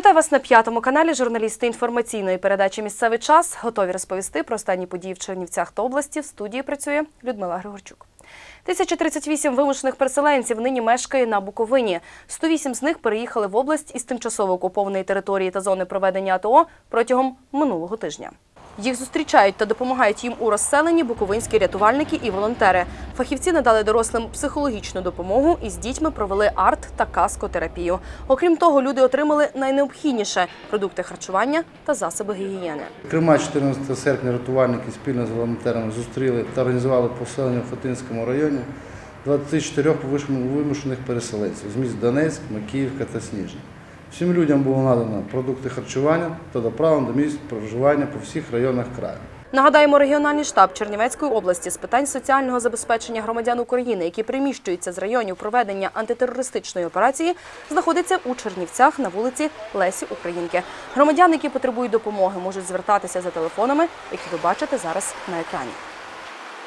Вітаю вас на п'ятому каналі. Журналісти інформаційної передачі Місцевий час готові розповісти про останні події в Чернівцях та області. В студії працює Людмила Григорчук. 1038 вимушених переселенців нині мешкає на Буковині. 108 з них переїхали в область із тимчасово окупованої території та зони проведення АТО протягом минулого тижня. Їх зустрічають та допомагають їм у розселенні буковинські рятувальники і волонтери. Фахівці надали дорослим психологічну допомогу і з дітьми провели арт та каскотерапію. Окрім того, люди отримали найнеобхідніше продукти харчування та засоби гігієни. Крима 14 серпня рятувальники спільно з волонтерами зустріли та організували поселення в Хотинському районі 24 вимушених переселенців з міст Донецьк, Макіївка та Сніжна. Всім людям було надано продукти харчування та доправлено до місць проживання по всіх районах краю. Нагадаємо, регіональний штаб Чернівецької області з питань соціального забезпечення громадян України, які приміщуються з районів проведення антитерористичної операції, знаходиться у Чернівцях на вулиці Лесі Українки. Громадяни, які потребують допомоги, можуть звертатися за телефонами, які ви бачите зараз на екрані.